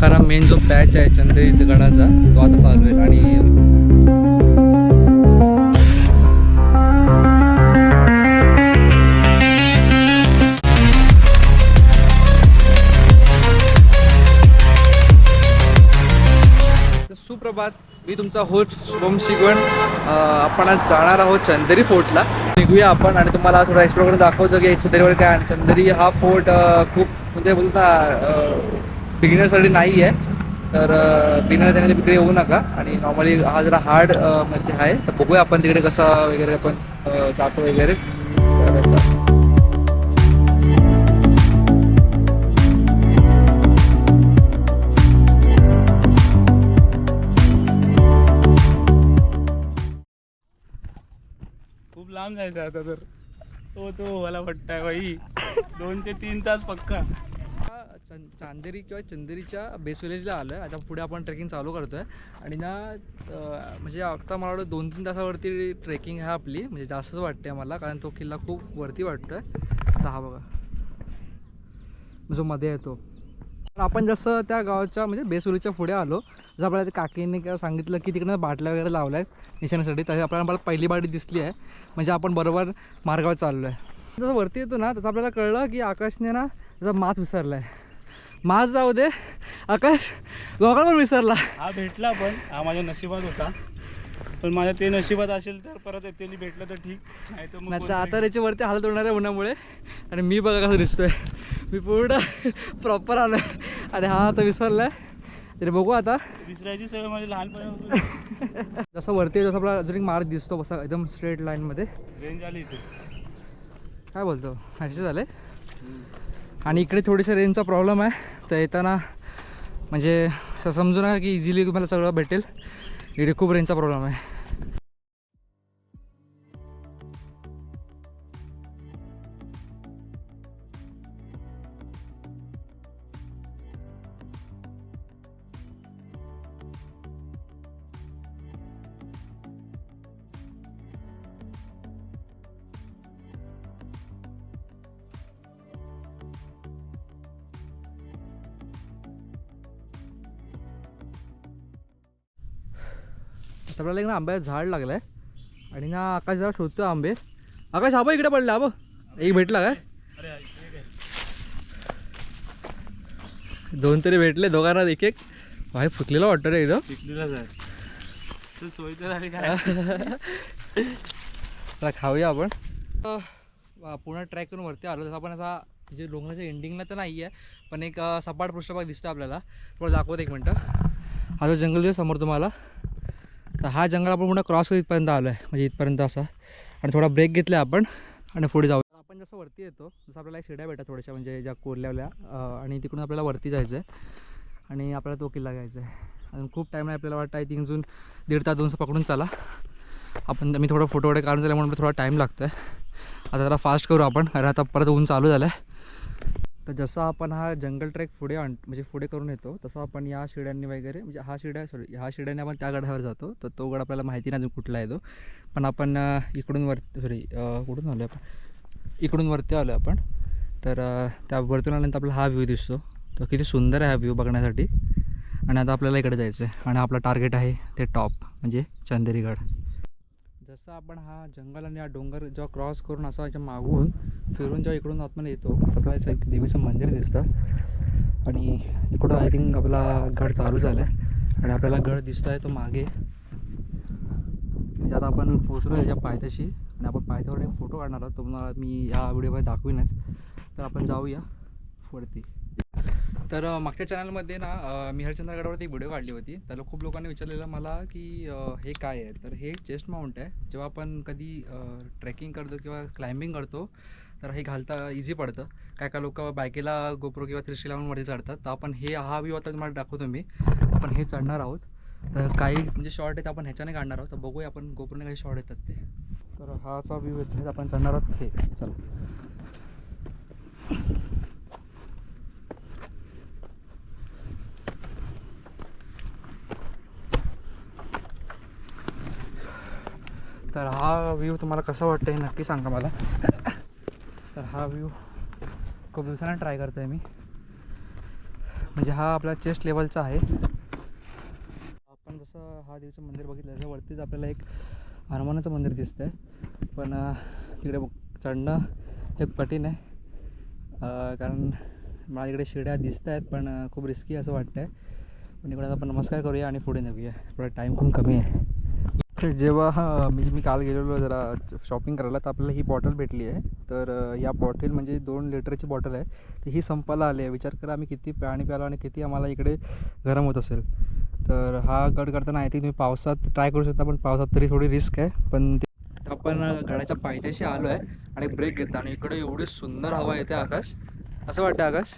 खरा मेन जो पॅच आहे चंदेरीचा गडाचा तो आता चालू आहे. आणि सुप्रभात मी तुमचा होस्ट शुभम शिगवण. आपण आज जाणार आहोत चंदेरी फोर्टला. निघूया आपण आणि तुम्हाला थोडा एक्सप्लोर करून दाखवतो की चंदेरीवर काय आणि चंदेरी हा फोर्ट खूप म्हणजे बोलता बिगिनरसाठी नाही आहे तर बिगिनर त्याने तिकडे येऊ नका. आणि नॉर्मली हा जरा हार्ड म्हणजे आहे. तर बघूया आपण तिकडे कसा वगैरे आपण जातो वगैरे. खूप लांब जायचं आता तर. तो तो मला वाटतंय बाई. दोन ते तीन तास पक्का. चांदेरी किंवा चंदेरीच्या बेस विलेजला आलो आहे आता पुढे आपण ट्रेकिंग चालू करतो आहे आणि ना म्हणजे आत्ता मला वाटतं दोन तीन तासावरती ट्रेकिंग आहे आपली. म्हणजे जास्तच वाटते मला कारण तो किल्ला खूप वरती वाटतो आहे हा बघा. जो मध्ये येतो तर आपण जसं त्या गावाच्या म्हणजे बेसुलीच्या पुढे आलो जसं आपल्याला काकीने सांगितलं की तिकडनं बाटल्या वगैरे लावल्या आहेत निशाण्यासाठी तशी आपल्याला मला पहिली बाटी दिसली आहे. म्हणजे आपण बरोबर मार्गावर चाललो आहे जसं वरती येतो ना तसं आपल्याला कळलं की आकाशने ना त्याचा मात विसरला आहे मास जाऊ दे. आकाश गोगल पण विसरला. हा भेटला पण. हा माझ्या नशिबात होता. पण माझ्या ते नशिबात असेल तर परत त्यांनी भेटलं तर ठीक. नाही तर मग आता त्याच्या वरती हालत होणार आहे उन्हामुळे. आणि मी बघा कसं दिसतोय. मी पूर्ण प्रॉपर आलो आणि हा आता विसरलाय तरी बघू आता. विसरायची सवय माझी लहानपणी जसं वरती जसं आपला अजून एक मार्ग दिसतो बसा एकदम स्ट्रेट लाईनमध्ये रेंज आली इथे. काय बोलतो? असे झाले आणि इकडे थोडीसा रेंजचा प्रॉब्लेम आहे. तर येताना म्हणजे असं समजू नका की इझिली तुम्हाला सगळं भेटेल. इकडे खूप रेंजचा प्रॉब्लेम आहे. आपल्याला एक ना आंब्याचं झाड लागलं आहे आणि ना आकाश जरा शोधतो आंबे. आकाश आबा इकडे पडला आबा. एक भेटला काय? दोन तरी भेटले दोघांना एक एक. भाई फुटलेला वाटतं रे एकदम. सोय तर झाली काय? खाऊया आपण. पूर्ण ट्रॅक करून वरती आलो. तसं आपण असा म्हणजे डोंगराच्या एंडिंगला तर नाही आहे पण एक सपाट पृष्ठभाग दिसतो आपल्याला. थोडं दाखवत एक मिनटं. हा जो जंगल दिसतो समोर तुम्हाला. तर हा जंगल आपण पुन्हा क्रॉस करून इथपर्यंत आलो आहे म्हणजे इथपर्यंत असा. आणि थोडा ब्रेक घेतला आपण आणि पुढे जाऊ आपण जसं वरती येतो जसं आपल्याला एक शिड्या भेटा थोड्याशा. म्हणजे ज्या कोरल्यावल्या आणि तिकडून आपल्याला वरती जायचं आहे आणि आपल्याला तो किल्ला घ्यायचा आहे अजून खूप टाईम आहे आपल्याला वाटतं. आय थिंक अजून दीड तास दोन पकडून चला. आपण मी थोडं फोटो वगैरे काढून झाल्यामुळे थोडा टाईम लागतो आहे आता जरा फास्ट करू आपण. कारण आता परत ऊन चालू झालं आहे तर जसा आपण हा जंगल ट्रेक पुढे आण म्हणजे पुढे करून येतो तसं आपण या शिड्यांनी वगैरे म्हणजे हा शिड्या सॉरी ह्या शिड्याने आपण त्या गडावर जातो. तर तो गड आपल्याला माहिती नाही अजून कुठला आहे तो. पण आपण इकडून वर सॉरी कुठून आलो आपण? इकडून वरती आलो आपण. तर त्या वरतून आल्यानंतर आपल्याला हा व्ह्यू दिसतो. तर किती सुंदर आहे हा व्ह्यू बघण्यासाठी. आणि आता आपल्याला इकडे जायचं आहे आणि आपलं टार्गेट आहे ते टॉप म्हणजे चंदेरीगड. जसं आपण हा जंगल आणि हा डोंगर जेव्हा क्रॉस करून असा याच्या मागून फिरून जेव्हा इकडून आतमध्ये येतो आपल्याला एक देवीचं मंदिर दिसतं. आणि इकडं आय थिंक आपला गड चालू झाला आहे आणि आपल्याला गड दिसतो आहे तो मागे. त्याच्यात आपण पोचलो त्याच्या पायथ्याशी. आणि आपण पायथ्यावर एक फोटो काढणार आहोत. तुम्हाला मी या व्हिडिओमध्ये दाखवीनच. तर आपण जाऊया. वरती. तर मागच्या चॅनलमध्ये ना मी मी हरिश्चंद्रगडावरती एक व्हिडिओ काढली होती. त्याला खूप लोकांनी विचारलेलं मला की हे काय आहे? तर हे चेस्ट माउंट आहे. जेव्हा आपण कधी ट्रेकिंग करतो किंवा क्लाइम्बिंग करतो तर हे घालता इझी पडतं. काय काय लोक बायकेला गोप्रो किंवा थ्रिशी लावून वरती चढतात. तर आपण हे हा व्ह्यू आता तुम्हाला दाखवतो मी. आपण हे चढणार आहोत. तर काही म्हणजे शॉर्ट आहेत आपण ह्याच्याने काढणार आहोत. तर बघूया आपण गोप्रोने काही शॉर्ट येतात ते. तर हाचा व्ह्यू येतात आपण चढणार आहोत. हे चला. तर हा व्ह्यू तुम्हाला कसा वाटतं हे नक्की सांगा मला. तर हा व्ह्यू खूप दिवसांना ट्राय करतो आहे मी. म्हणजे हा आपला चेस्ट लेवलचा आहे. आपण जसं हा देवीचं मंदिर बघितलं त्याच्यावरतीच आपल्याला एक हनुमानाचं मंदिर दिसतं आहे पण तिकडे चढणं हे कठीण आहे. कारण मला इकडे शिड्या दिसत आहेत पण खूप रिस्की असं वाटतं आहे पण इकडे आपण नमस्कार करूया आणि पुढे निघूया. थोडा टाईम खूप कमी आहे. जेव्हा हा मी मी काल गेलेलो जरा शॉपिंग करायला तर आपल्याला ही बॉटल भेटली आहे. तर या बॉटल म्हणजे दोन लिटरची बॉटल आहे. तर ही संपायला आली आहे. विचार करा आम्ही किती पाणी प्यालो आणि किती आम्हाला इकडे गरम होत असेल. तर हा गड करताना आय थिंक तुम्ही पावसात ट्राय करू शकता पण पावसात तरी थोडी रिस्क आहे. पण आपण गडाच्या पायथ्याशी आलो आहे आणि ब्रेक घेतो आणि इकडे एवढी सुंदर हवा येते आकाश. असं वाटतं आकाश?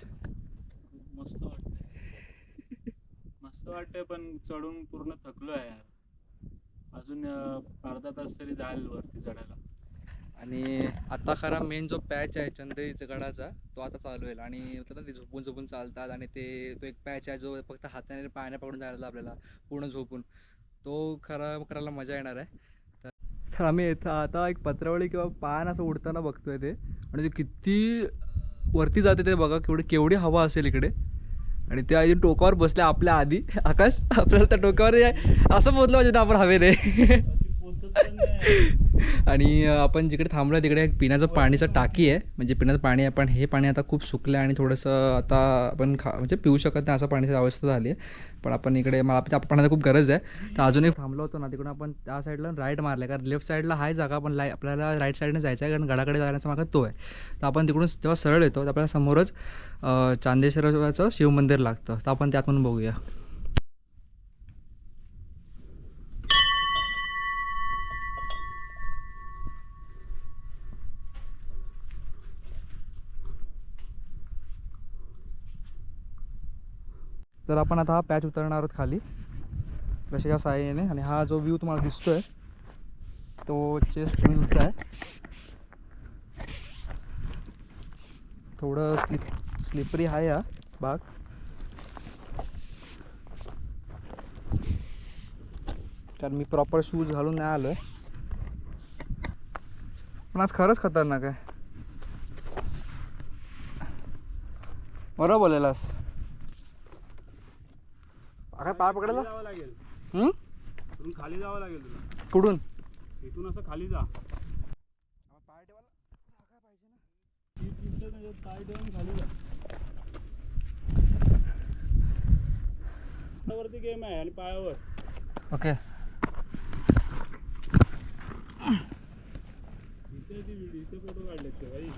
मस्त वाटतंय. मस्त वाटतं पण चढून पूर्ण थकलो आहे यार. अजून अर्धा तास तरी जाईल वरती चढायला. आणि आता खरा मेन जो पॅच आहे चंदेरीचा गडाचा तो आता चालू होईल. आणि ना ते झोपून झोपून चालतात आणि ते तो एक पॅच आहे जो फक्त हाताने पायाने पकडून जायला आपल्याला पूर्ण झोपून. तो खरा करायला मजा येणार आहे. तर तर आम्ही इथं आता एक पत्रावळी किंवा पान असं उडताना बघतोय ते. आणि ते किती वरती जाते ते बघा केवढी केवढी हवा असेल इकडे. आणि त्या आधी टोकावर बसले आपल्या आधी. आकाश आपल्याला त्या टोकावर असं बोललं पाहिजे आपण हवे रे नाही. आणि आपण जिकडे थांबलो तिकडे एक पिण्याचं पाणीचं टाकी आहे. म्हणजे पिण्याचं पाणी आहे पण हे पाणी आता खूप सुकलं आहे आणि थोडंसं आता आपण खा म्हणजे पिऊ शकत नाही असं पाण्याची अवस्था झाली आहे. पण आपण इकडे मला त्या पाण्याची खूप गरज आहे. तर अजूनही थांबलो होतो ना तिकडून आपण त्या साईडला राईट मारलं कारण लेफ्ट साईडला हाय जागा पण लाई आपल्याला राईट साईडने जायचं आहे कारण गडाकडे जाण्याचा मार्ग तो आहे. तर आपण तिकडून जेव्हा सरळ येतो. तर आपल्याला समोरच चांदेश्वराचं शिवमंदिर लागतं. तर आपण त्यातून बघूया. तर आपण आता हा पॅच उतरणार आहोत खाली. कशाच्या साहाय्याने आणि हा जो व्ह्यू तुम्हाला दिसतोय तो चेस्ट व्ह्यूचा आहे. थोडं स्लिप स्लिपरी आहे हा भाग. कारण मी प्रॉपर शूज घालून नाही आलो आहे पण आज खरंच खतरनाक आहे. बरोबर बोलेलास. काय पाय पकडायला? जावं लागेल. हम्म? इथून खाली जावं लागेल तुला. कुठून? इथून असं खाली जा. पाय ठेवून खाली जा वरती गेम आहे आणि पायावर. ओके. इथे ती व्हिडिओ इथे फोटो ते भाई.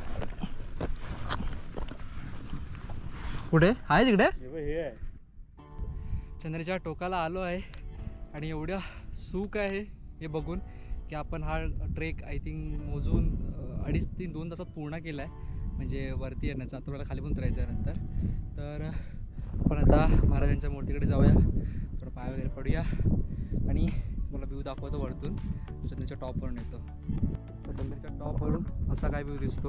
कुठे? आहे तिकडे? हे बघ हे आहे. चंद्राच्या टोकाला आलो आहे आणि एवढ्या सुख आहे हे बघून की आपण हा ट्रेक आय थिंक मोजून अडीच तीन दोन तासात पूर्ण केला आहे म्हणजे वरती येण्याचा आता मला खाली पण उतरायचं आहे नंतर. तर आपण आता महाराजांच्या मूर्तीकडे जाऊया. थोडं पाय वगैरे पडूया. आणि मला व्ह्यू दाखवतो वरतून. तो चंद्राच्या टॉपवरून येतो. तर चंद्राच्या टॉपवरून असा काय व्ह्यू दिसतो.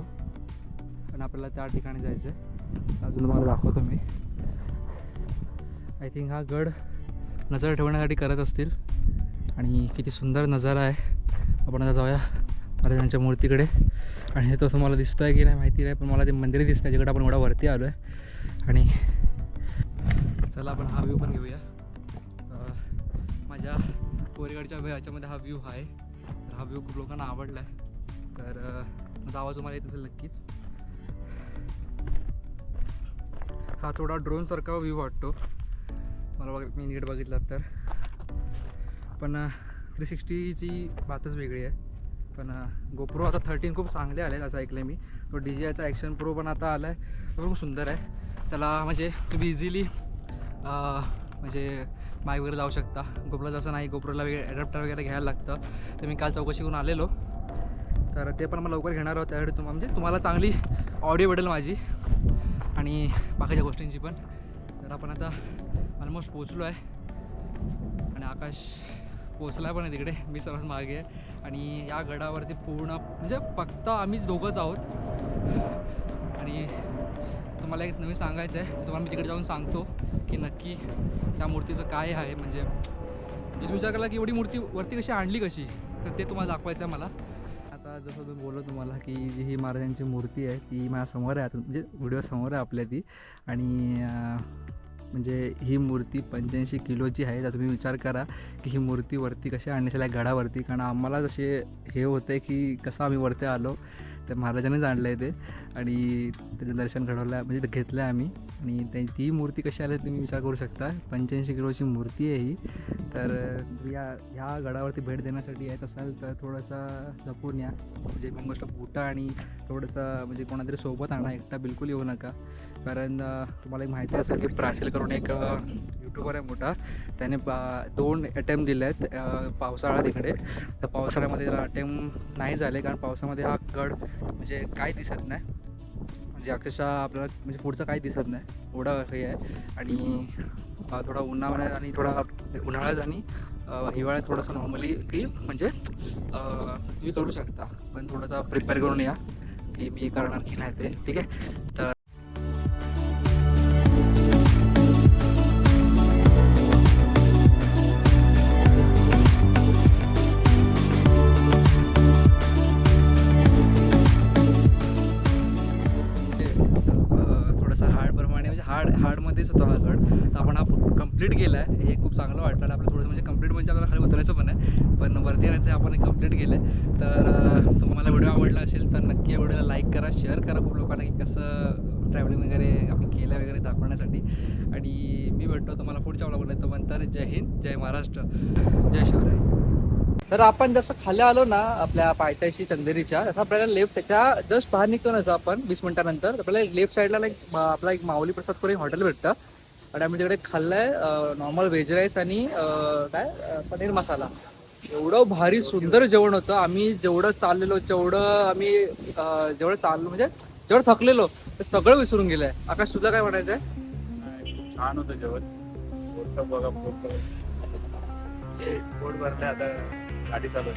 आणि आपल्याला त्या ठिकाणी जायचं आहे अजून तुम्हाला दाखवतो मी. आय थिंक हा गड नजर ठेवण्यासाठी करत असतील. आणि किती सुंदर नजारा आहे. आपण आता जाऊया महाराजांच्या मूर्तीकडे. आणि हे तो तुम्हाला दिसतो आहे की नाही माहिती नाही पण मला ते मंदिर दिसतं आहे जिकडे आपण एवढा वरती आलो आहे आणि चला आपण हा व्ह्यू पण घेऊया. माझ्या कोरेगडच्या ह्याच्यामध्ये याच्यामध्ये हा व्ह्यू आहे. तर हा व्ह्यू खूप लोकांना आवडला आहे तर माझा आवाज तुम्हाला येत असेल नक्कीच. हा थोडा ड्रोनसारखा व्ह्यू वाटतो. मला बघ मी नीट बघितलात तर. पण थ्री सिक्स्टीची बातच वेगळी आहे. पण गोप्रो आता थर्टीन खूप चांगले आले आहेत असं ऐकलं मी. तो डी जी आयचा ॲक्शन प्रो पण आता आला आहे तो खूप सुंदर आहे. त्याला म्हणजे तुम्ही इझिली म्हणजे माय वगैरे जाऊ शकता. गोप्रो जसं नाही गोप्रोला वगैरे ॲडॅप्टर वगैरे घ्यायला लागतं. तर मी काल चौकशी करून आलेलो. तर ते पण मला लवकर घेणार आहोत. त्यासाठी तुम म्हणजे तुम्हाला चांगली ऑडिओ भेटेल माझी. आणि बाकीच्या गोष्टींची पण. तर आपण आता ऑलमोस्ट पोचलो आहे. आणि आकाश पोचला पण आहे तिकडे. मी सर्वात मागे आहे. आणि या गडावरती पूर्ण म्हणजे फक्त आम्हीच दोघंच आहोत. आणि तुम्हाला एक नवीन सांगायचं आहे. तुम्हाला मी तिकडे जाऊन सांगतो की नक्की त्या मूर्तीचं काय आहे. म्हणजे मी तुम्ही विचार केला की एवढी मूर्ती वरती कशी आणली कशी? तर ते तुम्हाला दाखवायचं आहे मला. आता जसं तुम्ही बोललो तुम्हाला की जी ही महाराजांची मूर्ती आहे ती माझ्यासमोर आहे. आता म्हणजे व्हिडिओ समोर आहे आपल्या ती. आणि म्हणजे ही मूर्ती पंच्याऐंशी किलोची आहे तर तुम्ही विचार करा की ही मूर्ती वरती कशी आणण्याच्या आहे गडावरती. कारण आम्हाला जसे हे होते की कसं आम्ही वरती आलो त्या महाराजांनीच आणलं आहे ते. आणि त्याचं दर्शन घडवलं म्हणजे घेतलं आहे आम्ही. आणि त्या ती मूर्ती कशी आली तुम्ही विचार करू शकता. पंच्याऐंशी किलोची मूर्ती आहे ही. तर या ह्या गडावरती भेट देण्यासाठी येत असाल तर थोडंसं जपून या. म्हणजे गोष्ट बुटा आणि थोडंसं म्हणजे कोणातरी सोबत आणा. एकटा बिलकुल येऊ नका. कारण तुम्हाला एक माहिती असेल की प्राशील करून एक यूट्यूबर आहे मोठा. त्याने पा- दोन अटेम्प्ट दिले आहेत पावसाळा पावसाळ्यात इकडे तर पावसाळ्यामध्ये त्याला अटेम्प्ट नाही झाले कारण पावसामध्ये हा गड म्हणजे काय दिसत नाही. म्हणजे अक्षरशः आपल्याला म्हणजे पुढचं काही दिसत नाही. एवढं हे आहे. आणि थोडा उन्हाळ्यात आणि थोडा उन्हाळ्यात आणि हिवाळ्यात थोडंसं नॉर्मली की म्हणजे तुम्ही करू शकता. पण थोडंसं प्रिपेअर करून या की मी करणार की नाही ते. ठीक आहे? तर आहे हे खूप चांगलं वाटलं आणि आपलं थोडंसं म्हणजे कंप्लीट म्हणजे आपल्याला खाली उतरायचं पण आहे. पण वरती येण्याचं आपण कंप्लीट केलं आहे तर तुम्हाला व्हिडिओ आवडला असेल तर नक्की या व्हिडिओला लाईक करा शेअर करा खूप लोकांना की कसं ट्रॅव्हलिंग वगैरे आपण केलं वगैरे दाखवण्यासाठी. आणि मी भेटतो तुम्हाला पुढच्या व्लॉगमध्ये तो तर जय हिंद जय महाराष्ट्र जय शिवराय. तर आपण जसं खाली आलो ना आपल्या पायथ्याशी चंदेरीच्या तसं आपल्याला लेफ्ट त्याच्या जस्ट बाहेर निघतो ना जसं आपण वीस मिनिटानंतर आपल्याला लेफ्ट साईडला एक आपला एक माऊली प्रसाद करून हॉटेल भेटतं. आणि आम्ही तिकडे खाल्लंय नॉर्मल व्हेज राईस आणि काय पनीर मसाला. एवढं भारी सुंदर जेवण होतं. आम्ही जेवढं चाललेलो जेवढं आम्ही जेवढं चाललो म्हणजे जेवढं थकलेलो ते सगळं विसरून गेलंय. आकाश तुझं काय म्हणायचंय? खूप छान होतं जेवण. बघा पोट भरलं आता गाडी चालू